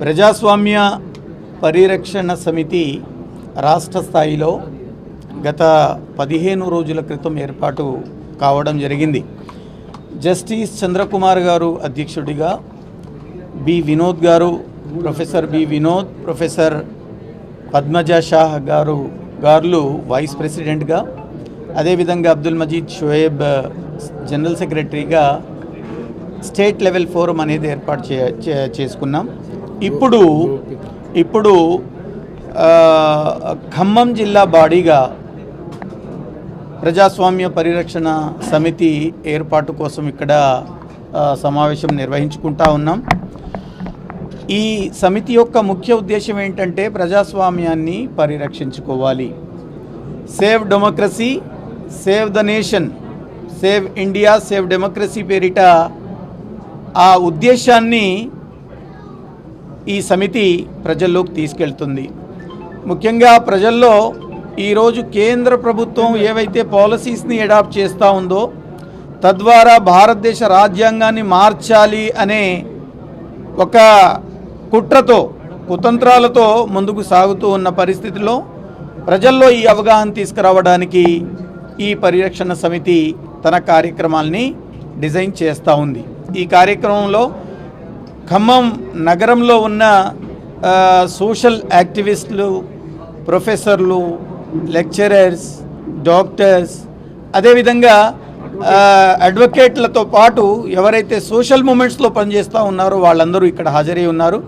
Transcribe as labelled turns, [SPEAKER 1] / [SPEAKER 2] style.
[SPEAKER 1] ప్రజాస్వామ్య పరిరక్షణ సమితి రాష్ట్ర స్థాయిలో గత పదిహేను రోజుల క్రితం ఏర్పాటు కావడం జరిగింది. జస్టిస్ చంద్రకుమార్ గారు అధ్యక్షుడిగా B Vinod garu professor B Vinod professor Padmaja Shah garu గారులు vice ప్రెసిడెంట్గా అదేవిధంగా అబ్దుల్ మజీద్ షోయబ్ జనరల్ సెక్రటరీగా స్టేట్ లెవెల్ ఫోరం అనేది ఏర్పాటు చే చే- చేసుకున్నాం. ఇప్పుడు ఇప్పుడు ఖమ్మం జిల్లా బాడీగా ప్రజాస్వామ్య పరిరక్షణ సమితి ఏర్పాటు కోసం ఇక్కడ సమావేశం నిర్వహించుకుంటా ఉన్నాం. ఈ సమితి యొక్క ముఖ్య ఉద్దేశం ఏంటంటే ప్రజాస్వామ్యాన్ని పరిరక్షించుకోవాలి. Save democracy save the nation save India save democracy పేరిట ఆ ఉద్దేశాన్ని ఈ సమితి ప్రజల్లోకి తీసుకెళ్తుంది. ముఖ్యంగా ప్రజల్లో ఈరోజు కేంద్ర ప్రభుత్వం ఏవైతే పాలసీస్ని అడాప్ట్ చేస్తూ ఉందో తద్వారా భారతదేశ రాజ్యాంగాన్ని మార్చాలి అనే ఒక కుట్రతో కుతంత్రాలతో ముందుకు సాగుతూ ఉన్న పరిస్థితిలో ప్రజల్లో ఈ అవగాహన తీసుకురావడానికి ఈ పరిరక్షణ సమితి తన కార్యక్రమాల్ని డిజైన్ చేస్తూ ఉంది. ఈ కార్యక్రమంలో ఖమ్మం నగరంలో ఉన్న సోషల్ యాక్టివిస్టులు ప్రొఫెసర్లు లెక్చరర్స్ డాక్టర్స్ అదేవిధంగా అడ్వకేట్లతో పాటు ఎవరైతే సోషల్ మూమెంట్స్లో పనిచేస్తూ ఉన్నారో వాళ్ళందరూ ఇక్కడ హాజరై ఉన్నారు.